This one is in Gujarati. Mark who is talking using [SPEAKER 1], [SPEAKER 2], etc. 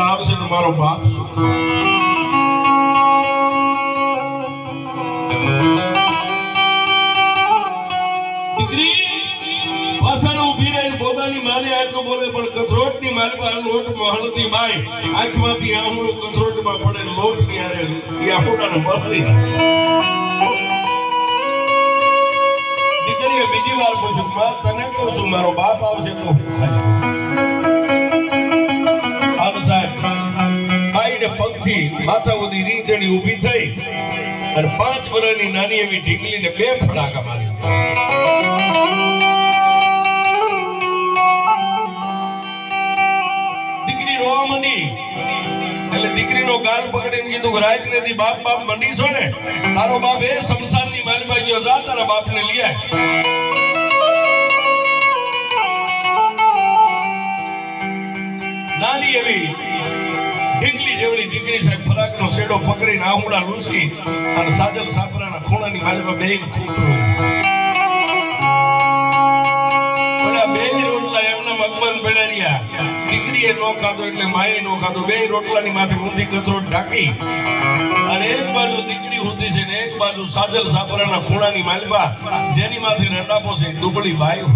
[SPEAKER 1] આવશે છે તમારો બાપ શું દીકરી પડે લોટની દીકરીએ બીજી વાર પૂછ્યું, માં, તને કહું છું, મારો બાપ આવશે તો હું ખાઈશ." પગથી રીંચણી ઊભી થઈ અને પાંચ વર્ષની નાની એવી ઢીંગલીને બે ફડાકા મારી દીકરી રોવા માંડી એટલે દીકરીનો કીધું કે રાજ નથી બાપ બાપ મંડી છો ને. તારો બાપ એ શમશાનની માલમાં ગયો જા, તારા બાપને લઈ આય. નાની એવી જેવડી દીકરી સાહેબ ફરાકનો શેડો પકડીને આહુડા લૂસી અને સાજલ સાપરાના ખૂણાની માલમાં બેહીને રહ્યા. દીકરીએ નો ખાધો એટલે માએ નો ખાધો બે રોટલાની માથે ઊંધી કચરો ઢાંકી અને એક બાજુ દીકરી ઊંધી છે ને એક બાજુ સાજલ સાપરાના ખૂણાની માલબા જેની માથે રડાપો છે દુબળી બાઈ.